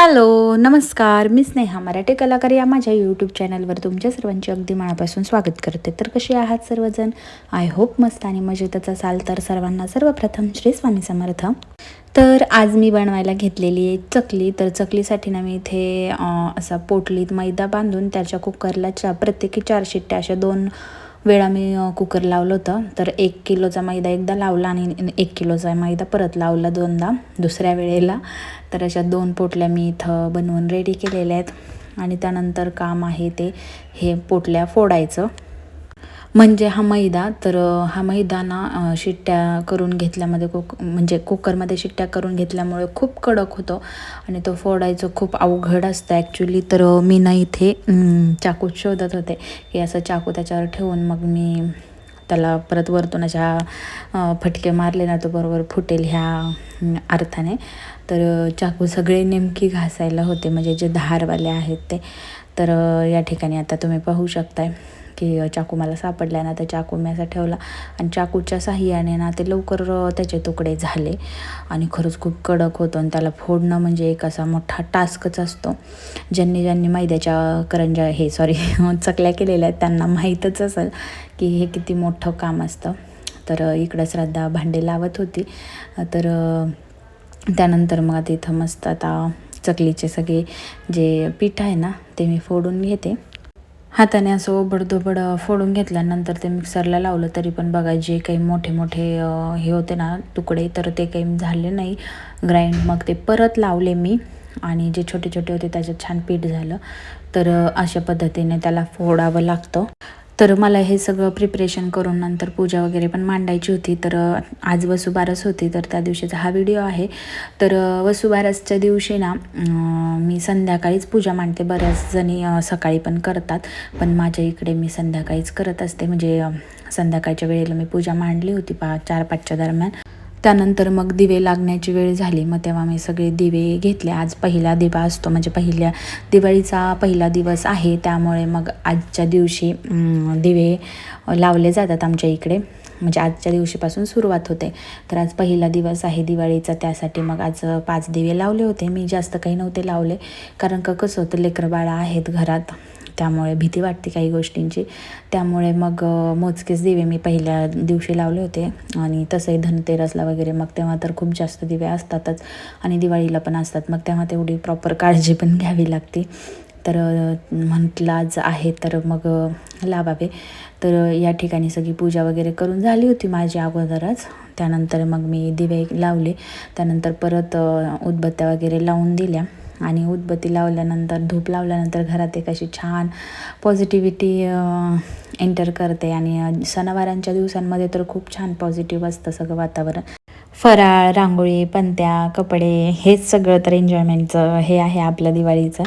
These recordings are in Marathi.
हॅलो नमस्कार. मी स्नेहा मराठी कलाकार या माझ्या यूट्यूब चॅनलवर तुमच्या सर्वांचे अगदी मनापासून स्वागत करते. तर कसे आहात सर्वजण? आय होप मस्त आणि मजेतच असाल तर सर्वांना सर्वप्रथम श्री स्वामी समर्थ. तर आज मी बनवायला घेतलेली आहे चकली. तर चकलीसाठी ना मी इथे असा पोटलीत मैदा बांधून त्याच्या कुकरला चा प्रत्येकी चार शिट्ट्या अशा दोन वेळा मी कुकर लावलं होतं. तर एक किलोचा मैदा एकदा लावला आणि एक किलोचा मैदा परत लावला दोनदा दुसऱ्या वेळेला. तर अशा दोन पोटल्या मी इथं बनवून रेडी केलेल्या आहेत. आणि त्यानंतर काम आहे ते हे पोटल्या फोडायचं. म्हणजे हा मैदा तर हा मैदा ना शिट्ट्या करून घेतल्यामध्ये कुक म्हणजे कुकरमध्ये शिट्ट्या करून घेतल्यामुळे खूप कडक होतो आणि तो फोडायचं खूप अवघड असतं ॲक्च्युली तर मी ना इथे चाकू शोधत होते की असं चाकू त्याच्यावर ठेवून मग मी त्याला परत वरतून अशा फटके मारले ना तो बरोबर फुटेल ह्या अर्थाने. तर चाकू सगळे नेमकी घासायला होते म्हणजे जे धारवाले आहेत ते. तर या ठिकाणी आता तुम्ही पाहू शकताय. की चाकू मला सापडला ना तर चाकू मी असा ठेवला. आणि चाकूच्या साह्याने ना ते लवकर त्याचे तुकडे झाले. आणि खरंच खूप कडक होतो. आणि त्याला फोडणं म्हणजे एक असा मोठा टास्कच असतो. ज्यांनी ज्यांनी मैद्याच्या करंजा हे सॉरी चकल्या केलेल्या आहेत त्यांना माहीतच असेल की हे किती मोठं काम असतं. तर इकडं श्रद्धा भांडे लावत होती. तर त्यानंतर मग तिथं मस्त आता चकलीचे सगळे जे पीठ आहे ना ते मी फोडून घेते. हाताने असं ओबडधोबड फोडून घेतल्यानंतर ते मिक्सरला लावलं तरी पण बघा जे काही मोठे मोठे हे होते ना तुकडे तर ते काही झाले नाही. ग्राइंड मग ते परत लावले मी आणि जे छोटे छोटे होते त्याच्यात छान पीठ झालं. तर अशा पद्धतीने त्याला फोडावं लागतं. तर मला हे सगळं प्रिपरेशन करून नंतर पूजा वगैरे पण मांडायची होती. तर आज वसुबारस होती तर त्या दिवशीचा हा व्हिडिओ आहे. तर वसुबारसच्या दिवशी ना मी संध्याकाळीच पूजा मांडते. बऱ्याच जणी सकाळी पण करतात. पण माझ्या इकडे मी संध्याकाळीच करत असते. म्हणजे संध्याकाळच्या वेळेला मी पूजा मांडली होती पा चार पाचच्या दरम्यान. त्यानंतर मग दिवे लागण्याची वेळ झाली. मग तेव्हा मी सगळे दिवे घेतले. आज पहिला दिवा असतो. म्हणजे पहिल्या दिवाळीचा पहिला दिवस आहे. त्यामुळे मग आजच्या दिवशी दिवे लावले जातात आमच्या इकडे. म्हणजे आजच्या दिवशीपासून सुरुवात होते. तर आज पहिला दिवस आहे दिवाळीचा. त्यासाठी मग आज पाच दिवे लावले होते. मी जास्त काही नव्हते लावले. कारण का कसं होतं लेकरं बाळा आहेत घरात. त्यामुळे भीती वाटते काही गोष्टींची. त्यामुळे मग मोजकेच दिवे मी पहिल्या दिवशी लावले होते. आणि तसंही धनतेरसला वगैरे मग तेव्हा तर खूप जास्त दिवे असतातच. आणि दिवाळीला पण असतात. मग तेव्हा तेवढी प्रॉपर काळजी पण घ्यावी लागते. तर म्हटलं आज आहे तर मग लावावे. तर या ठिकाणी सगळी पूजा वगैरे करून झाली होती माझी अगोदरच. त्यानंतर मग मी दिवे लावले. त्यानंतर परत उदबत्त्या वगैरे लावून दिल्या. आणि उदबत्ती लावल्यानंतर धूप लावल्यानंतर घरात एक अशी छान पॉझिटिव्हिटी एंटर करते. आणि सणावारांच्या दिवसांमध्ये तर खूप छान पॉझिटिव्ह असतं सगळं वातावरण. फराळ रांगोळी पंत्या कपडे हेच सगळं तर एन्जॉयमेंटचं हे आहे आपलं दिवाळीचं.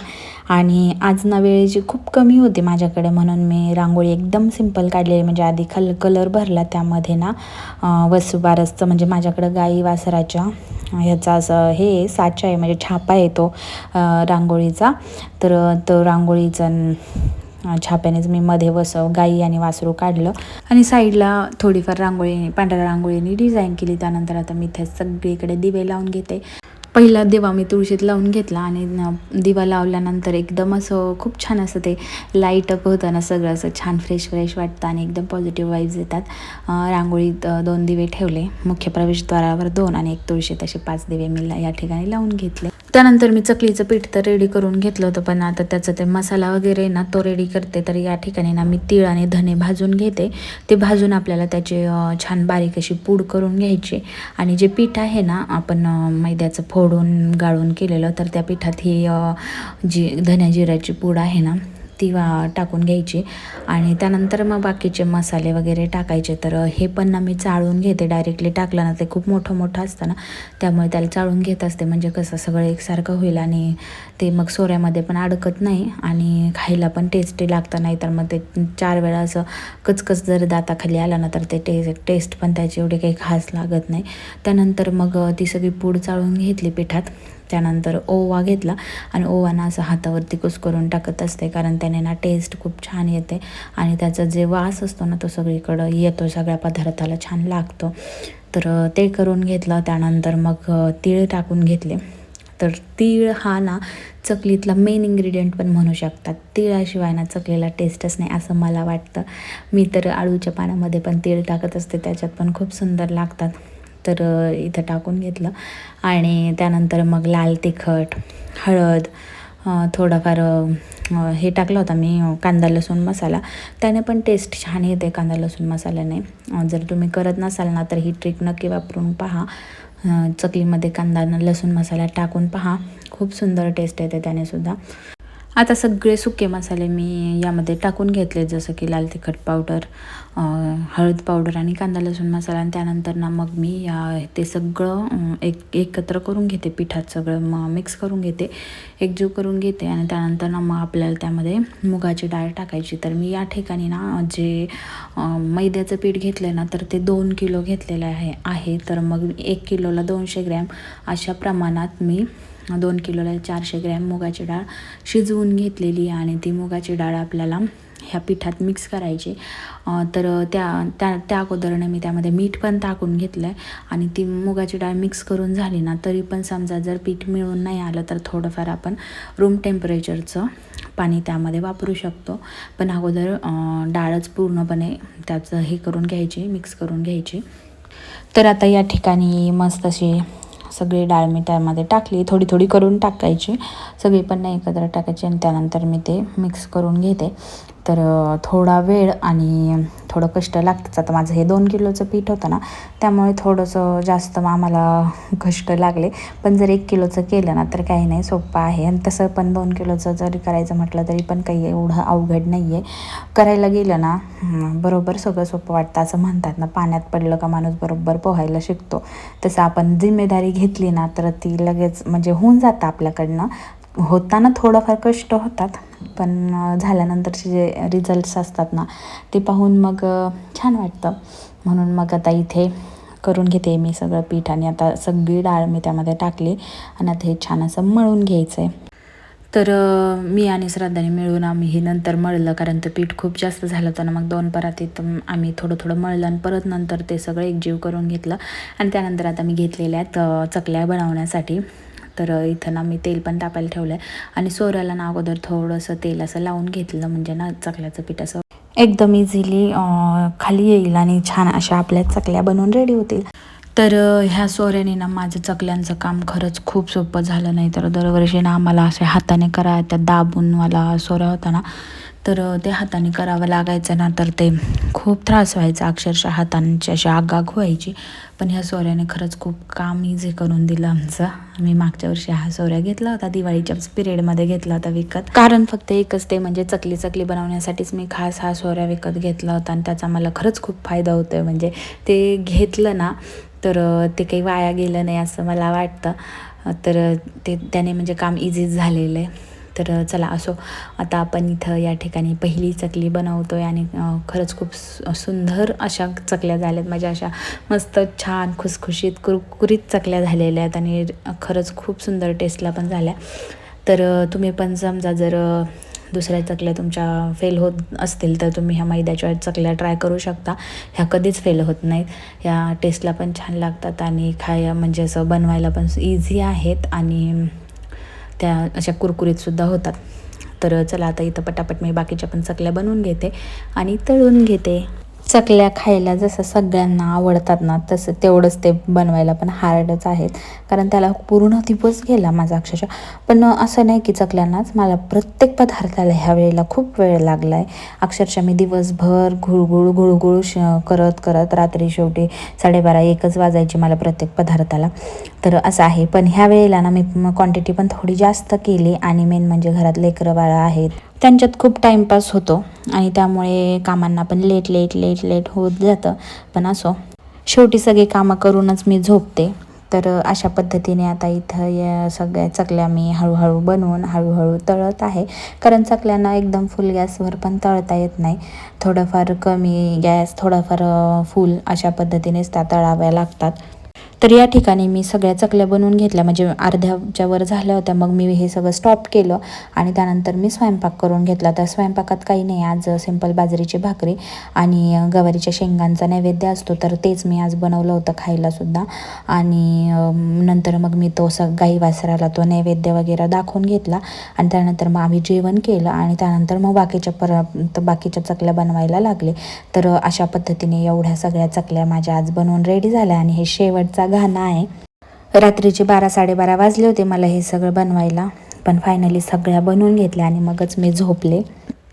आणि आज ना वेळेची खूप कमी होती माझ्याकडे म्हणून मी रांगोळी एकदम सिंपल काढलेली. म्हणजे आधी खल कलर भरला त्यामध्ये ना वसुबारसचं म्हणजे माझ्याकडं गाई वासराच्या ह्याचा असं हे साचा आहे म्हणजे छापा आहे तो रांगोळीचा. तर तो रांगोळीचा छाप्यानेच मी मध्ये वसव गाई आणि वासरू काढलं. आणि साईडला थोडीफार रांगोळी पांढऱ्या रांगोळीने डिझाईन केली. त्यानंतर आता मी इथे सगळीकडे दिवे लावून घेते. पहिला दिवा मी तुळशीत लावून घेतला आणि दिवा लावल्यानंतर एकदम असं खूप छान असं ते लाइट अप होतं ना सगळं असं छान फ्रेश फ्रेश वाटतं आणि एकदम पॉझिटिव्ह वाईब्स येतात. रांगोळीत दोन दिवे ठेवले. मुख्य प्रवेशद्वारावर दोन आणि एक तुळशीत असे पाच दिवे मी ला- या ठिकाणी लावून घेतले. त्यानंतर मी चकलीचं पीठ तर रेडी करून घेतलं होतं पण आता त्याचं ते मसाला वगैरे ना तो रेडी करते तर या ठिकाणी ना मी तीळ आणि धने भाजून घेते. ते भाजून आपल्याला त्याचे छान बारीक अशी पूड करून घ्यायची. आणि जे पीठ आहे ना आपण मैद्याचं फोडून गाळून केलेलं तर त्या पिठात ही जी धन्या जिऱ्याची पूड आहे ना ती वा टाकून घ्यायची. आणि त्यानंतर मग बाकीचे मसाले वगैरे टाकायचे. तर हे पण ना मी चाळून घेते. डायरेक्टली टाकलं ना ते खूप मोठं मोठं असतं ना त्यामुळे त्याला चाळून घेत असते. म्हणजे कसं सगळं एकसारखं होईल आणि ते मग सोऱ्यामध्ये पण अडकत नाही आणि खायला पण टेस्टी लागतं. नाही तर मग ते चार वेळा असं कचकच जर दाताखाली आला ना तर ते टे टेस्ट पण त्याची एवढी काही खास लागत नाही. त्यानंतर मग ती सगळी पूड चाळून घेतली पिठात. त्यानंतर ओवा घेतला आणि ओवाना असं हातावरती कुसकरून टाकत असते कारण त्याने ना टेस्ट खूप छान येते आणि त्याचा जे वास असतो ना तो सगळीकडं येतो सगळ्या पदार्थाला छान लागतो. तर ते करून घेतलं. त्यानंतर मग तीळ टाकून घेतले. तर तीळ हा ना चकलीतला मेन इंग्रेडियंट पण म्हणू शकतात. तिळाशिवाय ना चकलीला टेस्टच नाही असं मला वाटतं. मी तर आळूच्या पाण्यामध्ये पण तीळ टाकत असते. त्याच्यात पण खूप सुंदर लागतात. तर इथं टाकून घेतलं. आणि त्यानंतर मग लाल तिखट हळद थोडंफार थोडाफार हे टाकलं होता मी कांदा लसूण मसाला. त्याने पण टेस्ट छान येते कांदा लसूण मसाल्याने. जर तुम्ही करत नसाल ना तर ही ट्रिक नक्की वापरून पहा. चकलीमध्ये कांदा लसूण मसाला टाकून पहा. खूप सुंदर टेस्ट येते त्याने सुद्धा आता सगळे सुके मसाले मी यामध्ये टाकून घेतले जसं की लाल तिखट पावडर हळद पावडर आणि कांदा लसूण मसाला आणि त्यानंतर ना मग मी या ते सगळं एक एकत्र करून घेते पिठात सगळं मग मिक्स करून घेते एकजीव करून घेते आणि त्यानंतर ना मग आपल्याला त्यामध्ये मुगाची डाळ टाकायची. तर मी या ठिकाणी ना जे मैद्याचं पीठ घेतलं ना तर ते दोन किलो घेतलेलं आहे आहे. तर मग एक किलोला दोनशे ग्रॅम अशा प्रमाणात मी दोन किलोला चारशे ग्रॅम मुगाची डाळ शिजवून घेतलेली आहे आणि ती मुगाची डाळ आपल्याला ह्या पिठात मिक्स करायची. तर त्या त्या त्या अगोदरने मी त्यामध्ये मीठ पण टाकून घेतलं आहे आणि ती मुगाची डाळ मिक्स करून झाली ना तरी पण समजा जर पीठ मिळून नाही आलं तर थोडंफार आपण रूम टेम्परेचरचं पाणी त्यामध्ये वापरू शकतो. पण अगोदर डाळच पूर्णपणे त्याचं हे करून घ्यायची मिक्स करून घ्यायची. तर आता या ठिकाणी मस्त अशी सगळी डाळ मी त्यामध्ये टाकली. थोडी थोडी करून टाकायची. सगळी पण नाही एकत्र टाकायची आणि त्यानंतर मी ते मिक्स करून घेते. तर थोडा वेळ आणि थोडं कष्ट लागतंच. आता माझं हे दोन किलोचं पीठ होतं ना त्यामुळे थोडंसं जास्त आम्हाला कष्ट लागले. पण जर एक किलोचं केलं ना तर काही नाही सोपं आहे. आणि तसं पण दोन किलोचं जरी करायचं म्हटलं तरी पण काही एवढं अवघड नाही आहे करायला गेलं ना बरोबर सगळं सोपं वाटतं. असं म्हणतात ना पाण्यात पडलं का माणूस बरोबर पोहायला शिकतो. तसं आपण जिम्मेदारी घेतली ना तर ती लगेच म्हणजे होऊन जातं आपल्याकडनं. होताना थोडंफार कष्ट होतात. पण झाल्यानंतरचे जे रिझल्ट्स असतात ना ते पाहून मग छान वाटतं. म्हणून मग आता इथे करून घेते मी सगळं पीठ आणि आता सगळी डाळ मी त्यामध्ये टाकली आणि आता हे छान असं मळून घ्यायचं आहे तर मी आणि श्रद्धाने मिळून आम्ही हे नंतर मळलं कारण ते पीठ खूप जास्त झालं होतं ना मग दोन परातीत आम्ही थोडं थोडं मळलं आणि परत नंतर ते सगळं एकजीव करून घेतलं. आणि त्यानंतर आता मी घेतलेल्या आहेत चकल्या बनवण्यासाठी तर इथं ना मी तेल पण तापायला ठेवलं आहे आणि सोऱ्याला ना अगोदर थोडंसं तेल असं लावून घेतलं म्हणजे ना चकल्याचं पीठ असं एकदम इझिली खाली येईल आणि छान अशा आपल्या चकल्या बनवून रेडी होतील. तर ह्या सोऱ्याने ना माझं चकल्यांचं काम खरंच खूप सोपं झालं नाही तर दरवर्षी ना आम्हाला असे हाताने करा त्या दाबूनवाला सोऱ्या होता ना तर ते हाताने करावं लागायचं ना तर ते खूप त्रास व्हायचा अक्षरशः हातांची अशी आगाग व्हायची. पण ह्या सोऱ्याने खरंच खूप काम इझी करून दिलं आमचं. मी मागच्या वर्षी हा सोऱ्या घेतला होता दिवाळीच्या पिरियडमध्ये घेतला होता विकत. कारण फक्त एकच ते म्हणजे चकली चकली बनवण्यासाठीच मी खास हा सोऱ्या विकत घेतला होता आणि त्याचा मला खरंच खूप फायदा होतो आहे म्हणजे ते घेतलं ना तर ते काही वाया गेलं नाही असं मला वाटतं. तर ते त्याने म्हणजे काम इझीच झालेलं आहे. तर चला असो आता आपण इथं या ठिकाणी पहिली चकली बनवतो आहे आणि खरंच खूप सुंदर अशा चकल्या झाल्यात. माझ्या अशा मस्त छान खुसखुशीत कुरकुरीत चकल्या झालेल्या आहेत आणि खरंच खूप सुंदर टेस्टला पण झाल्या. तर तुम्ही पण समजा जर दुसऱ्या चकल्या तुमच्या फेल होत असतील तर तुम्ही ह्या मैद्याच्या चकल्या ट्राय करू शकता. ह्या कधीच फेल होत नाहीत. ह्या टेस्टला पण छान लागतात आणि खाय म्हणजे असं बनवायला पण इझी आहेत आणि त्या अशा कुरकुरीतसुद्धा होतात. तर चला आता इथं पटापट मी बाकीच्या पण चकल्या बनवून घेते आणि तळून घेते. चकल्या खायला जसं सगळ्यांना आवडतात ना तसं तेवढंच ते बनवायला पण हार्डच आहेत. कारण त्याला पूर्ण दिवस गेला माझा अक्षरशः. पण असं नाही की चकल्यांनाच मला प्रत्येक पदार्थाला ह्या वेळेला खूप वेळ लागला आहे अक्षरशः मी दिवसभर घुळघुळ घुळघुळ श करत करत रात्री शेवटी साडेबारा एकच वाजायची मला प्रत्येक पदार्थाला. तर असं आहे. पण ह्या वेळेला ना मी क्वांटिटी पण थोडी जास्त केली आणि मेन म्हणजे घरात लेकरं बाळं आहेत. त्यांच्यात खूप टाईमपास होतो आणि त्यामुळे कामांना पण लेट लेट लेट लेट होत जातं. पण असो शेवटी सगळी कामं करूनच मी झोपते. तर अशा पद्धतीने आता इथं या सगळ्या चकल्या मी हळूहळू बनवून हळूहळू तळत आहे. कारण चकल्यांना एकदम फुल गॅसवर पण तळता येत नाही. थोडंफार कमी गॅस थोडंफार फुल अशा पद्धतीनेच त्या तळाव्या लागतात. तर या ठिकाणी मी सगळ्या चकल्या बनवून घेतल्या. म्हणजे अर्ध्याच्या वर झाल्या होत्या. मग मी हे सगळं स्टॉप केलं आणि त्यानंतर मी स्वयंपाक करून घेतला. तर स्वयंपाकात काही नाही. आज सिंपल बाजरीची भाकरी आणि गवारीच्या शेंगांचा नैवेद्य असतो. तर तेच मी आज बनवलं होतं खायलासुद्धा आणि नंतर मग मी तो सग गाई वासराला तो नैवेद्य वगैरे दाखवून घेतला. आणि त्यानंतर मग आम्ही जेवण केलं आणि त्यानंतर मग बाकीच्या पर बाकीच्या चकल्या बनवायला लागले. तर अशा पद्धतीने एवढ्या सगळ्या चकल्या माझ्या आज बनवून रेडी झाल्या आणि हे शेवटचा घाणा आहे. रात्रीचे बारा साडेबारा वाजले होते मला हे सगळं बनवायला. पण फायनली सगळ्या बनवून घेतल्या आणि मगच मी झोपले.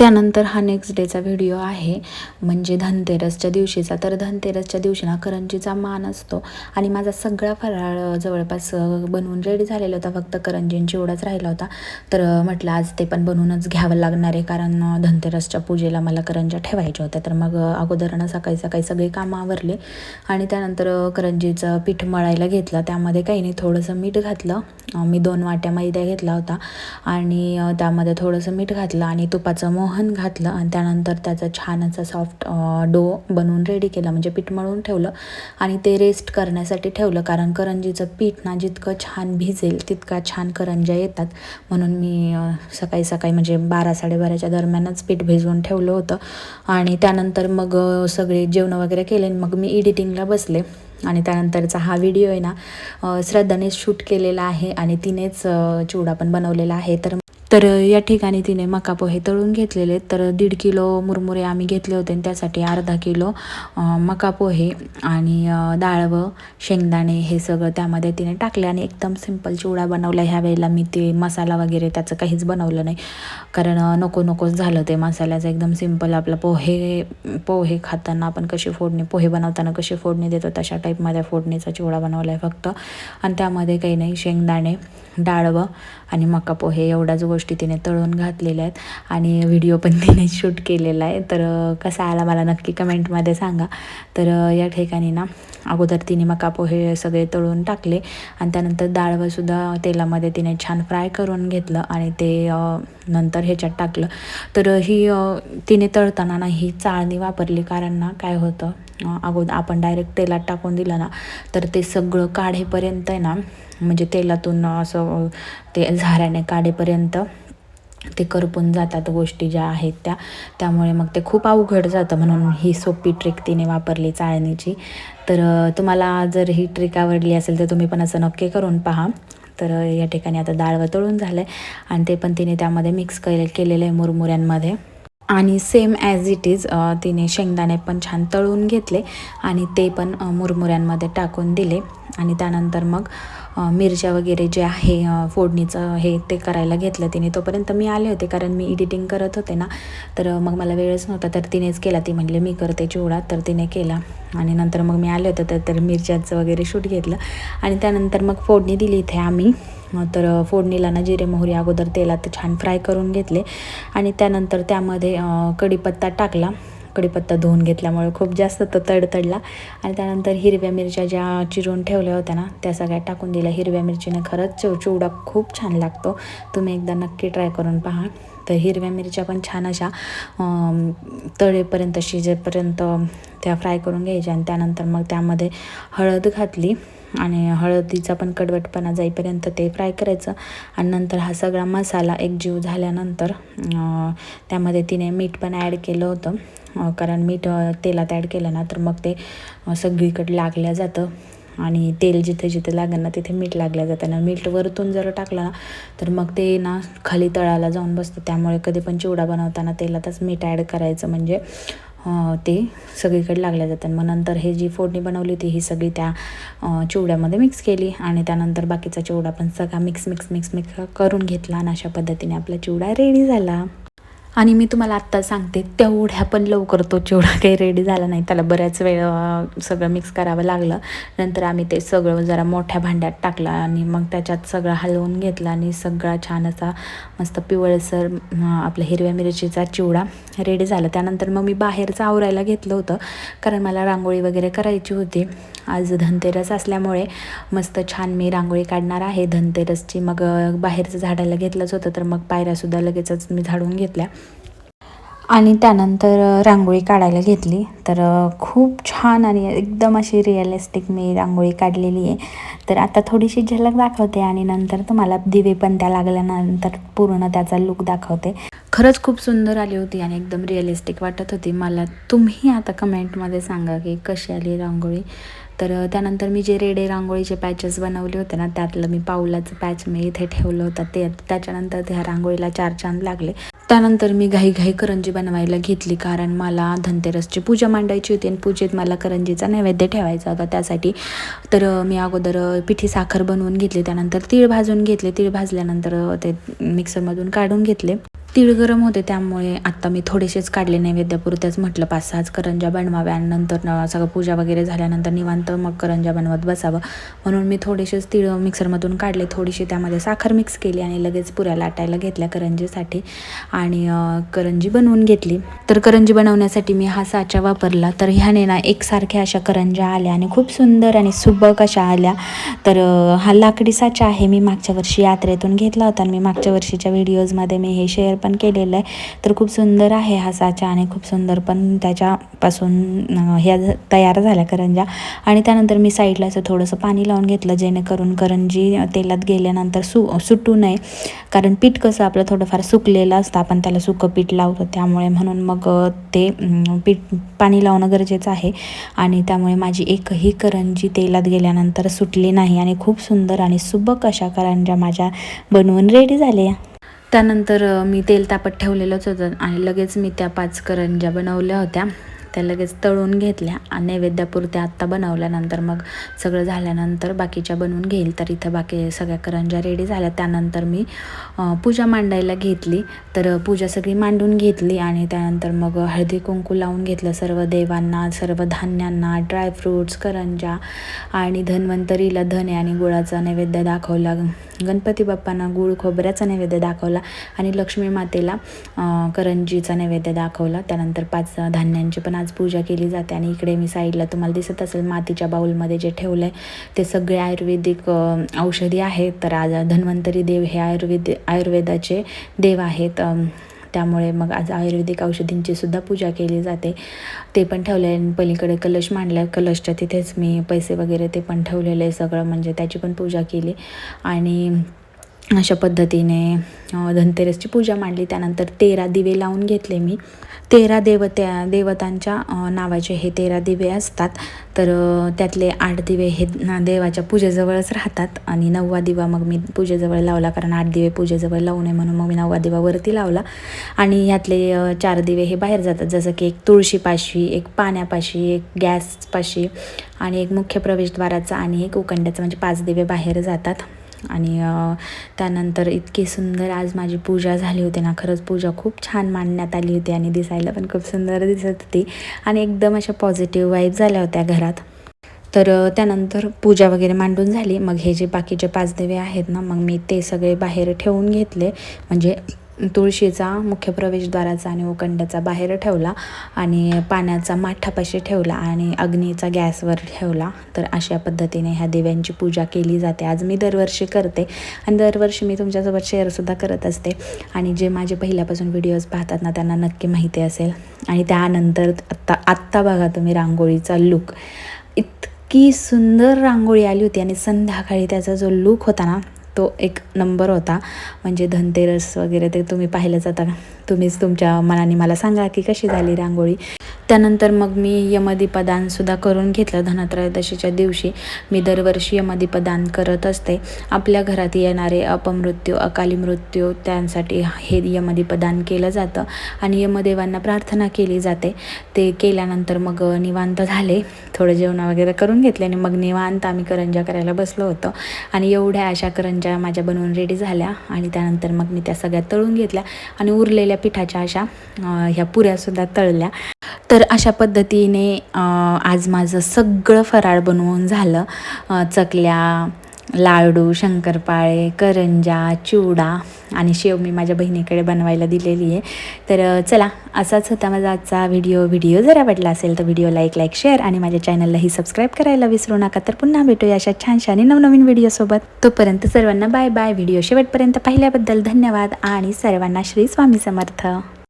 त्यानंतर हा नेक्स्ट डेचा व्हिडिओ आहे. म्हणजे धनतेरसच्या दिवशीचा. तर धनतेरसच्या दिवशी ना करंजीचा मान असतो. आणि माझा सगळा फराळ जवळपास बनवून रेडी झालेला होता. फक्त करंजींची एवढाच राहिला होता. तर म्हटलं आज ते पण बनवूनच घ्यावं लागणार आहे. कारण धनतेरसच्या पूजेला मला करंज्या ठेवायच्या होत्या. तर मग अगोदरनं सकाळी सकाळी सगळे कामं आवरले. आणि त्यानंतर करंजीचं पीठ मळायला घेतलं. त्यामध्ये काही नाही थोडंसं मीठ घातलं. मी दोन वाट्या मैदा घेतला होता. आणि त्यामध्ये थोडंसं मीठ घातलं. आणि तुपाचं मोह मोहन घातलं आणि त्यानंतर त्याचा छान असा सॉफ्ट डो बनवून रेडी केला. म्हणजे पीठ मळून ठेवलं आणि ते रेस्ट करण्यासाठी ठेवलं. कारण करंजीचं पीठ ना जितकं छान भिजेल तितका छान करंज्या येतात. म्हणून मी सकाळी सकाळी म्हणजे बारा साडेबाराच्या दरम्यानच पीठ भिजवून ठेवलं होतं. आणि त्यानंतर मग सगळे जेवण वगैरे केले मग मी एडिटिंगला बसले. आणि त्यानंतरचा हा व्हिडिओ आहे ना श्रद्धाने शूट केलेला आहे आणि तिनेच चिवडा पण बनवलेला आहे. तर तर या ठिकाणी तिने मका पोहे तळून घेतलेले तर दीड किलो मुरमुरे आम्ही घेतले होते आणि त्यासाठी अर्धा किलो मका पोहे आणि डाळवं शेंगदाणे हे सगळं त्यामध्ये तिने टाकले आणि एकदम सिंपल चिवडा बनवला. ह्या वेळेला मी ते मसाला वगैरे त्याचं काहीच बनवलं नाही. कारण नको नकोच झालं ते मसाल्याचं. एकदम सिंपल आपलं पोहे पोहे खाताना आपण कशी फोडणी पोहे बनवताना कशी फोडणी देतो तशा टाईपमध्ये फोडणीचा चिवडा बनवला आहे फक्त. आणि त्यामध्ये काही नाही शेंगदाणे डाळवं आणि मका पोहे एवढाच गोष्ट गोष्टी तिने तळून घातलेल्या आहेत आणि व्हिडिओ पण तिने शूट केलेला आहे. तर कसा आला मला नक्की कमेंटमध्ये सांगा. तर या ठिकाणी ना अगोदर तिने मका पोहे सगळे तळून टाकले आणि त्यानंतर डाळवंसुद्धा तेलामध्ये तिने छान फ्राय करून घेतलं आणि ते नंतर ह्याच्यात टाकलं. तर ही तिने तळताना ना ही चाळणी वापरली कारण ना काय होतं अगोदर आपण डायरेक्ट तेलात टाकून दिलं ना तर ते सगळं काढेपर्यंत आहे ना म्हणजे तेलातून असं ते झाऱ्याने काढेपर्यंत ते करपून जातात गोष्टी ज्या आहेत त्या. त्यामुळे मग ते खूप अवघड जातं म्हणून ही सोपी ट्रिक तिने वापरली चाळणीची. तर तुम्हाला जर ही ट्रिक आवडली असेल तर तुम्ही पण असं नक्की करून पहा. तर या ठिकाणी आता डाळ वतळून झालं आहे आणि ते पण तिने त्यामध्ये मिक्स केले केलेलं आहे मुरमुऱ्यांमध्ये. आणि सेम ॲज इट इज तिने शेंगदाणे पण छान तळून घेतले आणि ते पण मुरमुऱ्यांमध्ये टाकून दिले. आणि त्यानंतर मग मिरच्या वगैरे जे आहे फोडणीचं हे ते करायला घेतलं तिने. तोपर्यंत मी आले होते कारण मी एडिटिंग करत होते ना. तर मग मला वेळच नव्हता. तर तिनेच केला. ती म्हणले मी करते चिवडा. तर तिने केला. आणि नंतर मग मी आले होते. तर तर मिरच्याचं वगैरे शूट घेतलं. आणि त्यानंतर मग फोडणी दिली इथे आम्ही. तर फोडणीला ना जिरे मोहरी अगोदर तेलात छान फ्राय करून घेतले आणि त्यानंतर त्यामध्ये कढीपत्ता टाकला. कढीपत्ता धुवून घेतल्यामुळे खूप जास्त तो तडतडला आणि त्यानंतर हिरव्या मिरच्या ज्या चिरून ठेवल्या होत्या ना त्या सगळ्या टाकून दिल्या. हिरव्या मिरचीने खरंच चिव चिवडा खूप छान लागतो. तुम्ही एकदा नक्की ट्राय करून पहा. तर हिरव्या मिरच्या पण छान अशा तळेपर्यंत शिजेपर्यंत त्या फ्राय करून घ्यायच्या आणि त्यानंतर मग त्यामध्ये हळद घातली. आणि हळदीचा पण कडवटपणा जाईपर्यंत ते फ्राय करायचं. आणि नंतर हा सगळा मसाला एकजीव झाल्यानंतर त्यामध्ये तिने मीठ पण ॲड केलं होतं. कारण मीठ तेलात ॲड केलं ना तर मग ते सगळीकडे लागल्या जातं. आणि तेल जिथे जिथे लागेल ना तिथे मीठ लागल्या जातं. ना मीठ वरतून जर टाकलं ना तर मग ते ना खाली तळाला जाऊन बसतं. त्यामुळे कधी पण चिवडा बनवताना तेलातच मीठ ॲड करायचं. म्हणजे ते सगळीकडे लागल्या जातात. मग नंतर हे जी फोडणी बनवली होती ही सगळी त्या चिवड्यामध्ये मिक्स केली आणि त्यानंतर बाकीचा चिवडा पण सगळा मिक्स मिक्स मिक्स मिक्स करून घेतला आणि अशा पद्धतीने आपला चिवडा रेडी झाला. आणि मी तुम्हाला आत्ता सांगते तेवढ्या पण लवकर तो चिवडा काही रेडी झाला नाही. त्याला बऱ्याच वेळ सगळं मिक्स करावं लागलं. नंतर आम्ही ते सगळं जरा मोठ्या भांड्यात टाकलं आणि मग त्याच्यात सगळं हलवून घेतलं आणि सगळा छान असा मस्त पिवळसर आपला हिरव्या मिरचीचा चिवडा रेडी झाला. त्यानंतर मग मी बाहेरचं आवरायला घेतलं होतं कारण मला रांगोळी वगैरे करायची होती. आज धनतेरस असल्यामुळे मस्त छान मी रांगोळी काढणार आहे. धनतेरसची मग बाहेरचं झाडायला घेतलंच होतं तर मग पायऱ्यासुद्धा लगेचच मी झाडून घेतल्या. आणि त्यानंतर रांगोळी काढायला घेतली. तर खूप छान आणि एकदम अशी रिअलिस्टिक मी रांगोळी काढलेली आहे. तर आता थोडीशी झलक दाखवते आणि नंतर तुम्हाला दिवे पण त्या लागल्यानंतर पूर्ण त्याचा लुक दाखवते. खरंच खूप सुंदर आली होती आणि एकदम रिअलिस्टिक वाटत होती. मला तुम्ही आता कमेंटमध्ये सांगा की कशी आली रांगोळी. तर त्यानंतर मी जे रेडे रांगोळीचे पॅचेस बनवले होते ना त्यातलं मी पाऊलाचं पॅच मी इथे ठेवलं होतं. ते त्याच्यानंतर त्या रांगोळीला चार चांद लागले. त्यानंतर मी घाई करंजी बनवायला घेतली कारण मला धनतेरसची पूजा मांडायची होती आणि पूजेत मला करंजीचा नैवेद्य ठेवायचा होता. त्यासाठी तर मी अगोदर पिठी साखर बनवून घेतली त्यानंतर तीळ भाजून घेतले. तीळ भाजल्यानंतर ते मिक्सरमधून काढून घेतले. तीळ गरम होते त्यामुळे आत्ता मी थोडेसेच काढले नैवेद्यापुरतेच म्हटलं पाच सहाच करंजा बनवाव्या. आणि नंतर सगळं पूजा वगैरे झाल्यानंतर निवांत मग करंजा बनवत बसावं. म्हणून मी थोडेसेच तीळ मिक्सरमधून काढले. थोडीशी त्यामध्ये साखर मिक्स केली आणि लगेच पुऱ्या लाटायला घेतल्या करंजीसाठी. आणि करंजी बनवून घेतली. तर करंजी बनवण्यासाठी मी हा साचा वापरला. तर ह्याने ना एकसारख्या अशा करंजा आल्या आणि खूप सुंदर आणि सुबक अशा आल्या. तर हा लाकडी साचा आहे. मी मागच्या वर्षी यात्रेतून घेतला होता आणि मी मागच्या वर्षीच्या व्हिडिओजमध्ये मी हे शेअर पण केलेलं आहे. तर खूप सुंदर आहे हा साचा आणि खूप सुंदर पण त्याच्यापासून ह्या तयार झाल्या करंजा. आणि त्यानंतर मी साईडला असं थोडंसं पाणी लावून घेतलं जेणेकरून करंजी तेलात गेल्यानंतर सु सुटू नये. कारण पीठ कसं आपलं थोडंफार सुकलेलं असतं आपण त्याला सुकं पीठ लावतो. त्यामुळे म्हणून मग ते पीठ पाणी लावणं गरजेचं आहे. आणि त्यामुळे माझी एकही करंजी तेलात गेल्यानंतर सुटली नाही. आणि खूप सुंदर आणि सुबक अशा करंजा माझ्या बनवून रेडी झाल्या. त्यानंतर मी तेल तापत ठेवलेलंच होतं आणि लगेच मी त्या पाच करंज्या बनवल्या होत्या. त्या लगेच तळून घेतल्या आणि नैवेद्यापुरत्या आत्ता बनवल्यानंतर मग सगळं झाल्यानंतर बाकीच्या बनवून घेईल. तर इथं बाकी सगळ्या करंज्या रेडी झाल्या. त्यानंतर मी पूजा मांडायला घेतली. तर पूजा सगळी मांडून घेतली आणि त्यानंतर मग हळदी कुंकू लावून घेतलं. सर्व देवांना सर्व धान्यांना ड्रायफ्रूट्स करंजा आणि धन्वंतरीला धने आणि गुळाचा नैवेद्य दाखवला. गणपती बाप्पांना गुळ खोबऱ्याचा नैवेद्य दाखवला आणि लक्ष्मी मातेला करंजीचा नैवेद्य दाखवला. त्यानंतर पाच धान्यांची पण आज पूजा केली जाते आणि इकडे मी साईडला तुम्हाला दिसत असेल मातीच्या बाऊलमध्ये जे ठेवलं आहे ते सगळे आयुर्वेदिक औषधी आहेत. तर आज धन्वंतरी देव हे आयुर्वेद आयुर्वेदाचे देव आहेत. त्यामुळे मग आज आयुर्वेदिक औषधींची सुद्धा पूजा केली जाते. ते पण ठेवले पलीकडे कलश मांडला कलशच्या तिथेच मी पैसे वगैरे ते पण ठेवलेले सगळं. म्हणजे त्याची पण पूजा केली. आणि अशा पद्धतीने धनतेरसची पूजा मांडली. त्यानंतर तेरा दिवे लावून घेतले मी. तेरा देवत्या देवतांच्या नावाचे हे तेरा दिवे असतात. तर त्यातले आठ दिवे हे देवाच्या पूजेजवळच राहतात. आणि नववा दिवा मग मी पूजेजवळ लावला कारण आठ दिवे पूजेजवळ लावू नये म्हणून मग मी नववा दिवा वरती लावला. आणि ह्यातले चार दिवे हे बाहेर जातात. जसं की एक तुळशीपाशी एक पाण्यापाशी एक गॅसपाशी आणि एक मुख्य प्रवेशद्वाराचा आणि एक उकंड्याचा म्हणजे पाच दिवे बाहेर जातात. आणि त्यानंतर इतकी सुंदर आज माझी पूजा झाली होती ना खरंच पूजा खूप छान मांडण्यात आली होती आणि दिसायला पण खूप सुंदर दिसत होती आणि एकदम अशा पॉझिटिव्ह वाईब झाल्या होत्या घरात. तर त्यानंतर पूजा वगैरे मांडून झाली. मग हे जे बाकीचे पाच दिवे आहेत ना मग मी ते सगळे बाहेर ठेवून घेतले. म्हणजे तुळशीचा मुख्य प्रवेशद्वाराचा आणि उकंड्याचा बाहेर ठेवला आणि पाण्याचा माठापाशी ठेवला आणि अग्नीचा गॅसवर ठेवला. तर अशा पद्धतीने ह्या दिव्यांची पूजा केली जाते. आज मी दरवर्षी करते आणि दरवर्षी मी तुमच्यासोबत शेअरसुद्धा करत असते. आणि जे माझे पहिल्यापासून व्हिडिओज पाहतात ना त्यांना नक्की माहिती असेल. आणि त्यानंतर आत्ता आत्ता बघा तुम्ही रांगोळीचा लुक इतकी सुंदर रांगोळी आली होती आणि संध्याकाळी त्याचा जो लुक होता ना तो एक नंबर होता. म्हणजे धनतेरस वगैरे ते तुम्ही पाहिलंच आता. तुम्हीच तुमच्या मनाने मला सांगा की कशी झाली रांगोळी? त्यानंतर मग मी यमदीपदानसुद्धा करून घेतलं. धनत्रयोदशीच्या दिवशी मी दरवर्षी यमदीपदान करत असते. आपल्या घरात येणारे अपमृत्यू अकाली मृत्यू त्यांसाठी हे यमदीपदान केलं जातं आणि यमदेवांना प्रार्थना केली जाते. ते केल्यानंतर मग निवांत झाले. थोडं जेवण वगैरे करून घेतले आणि मग निवांत आम्ही करंजा करायला बसलो होतो. आणि एवढ्या अशा करंजा माझ्या बनवून रेडी झाल्या आणि त्यानंतर मग मी त्या सगळ्या तळून घेतल्या आणि उरलेल्या पिठाच्या अशा ह्या पुऱ्यासुद्धा तळल्या. तर अशा पद्धतीने आज माझं सगळं फराळ बनवून झालं. चकल्या लाडू शंकरपाळे करंजा चिवडा आणि शेव मी माझ्या बहिणीकडे बनवायला दिलेली आहे. तर चला असाच होता माझा आजचा व्हिडिओ व्हिडिओ जर आवडला असेल तर व्हिडिओ लाईक लाईक शेअर आणि माझ्या चॅनललाही सबस्क्राईब करायला विसरू नका. तर पुन्हा भेटूया अशा छानशा आणि नवनवीन व्हिडिओसोबत तोपर्यंत सर्वांना बाय बाय व्हिडिओ शेवटपर्यंत पाहिल्याबद्दल धन्यवाद आणि सर्वांना श्री स्वामी समर्थ.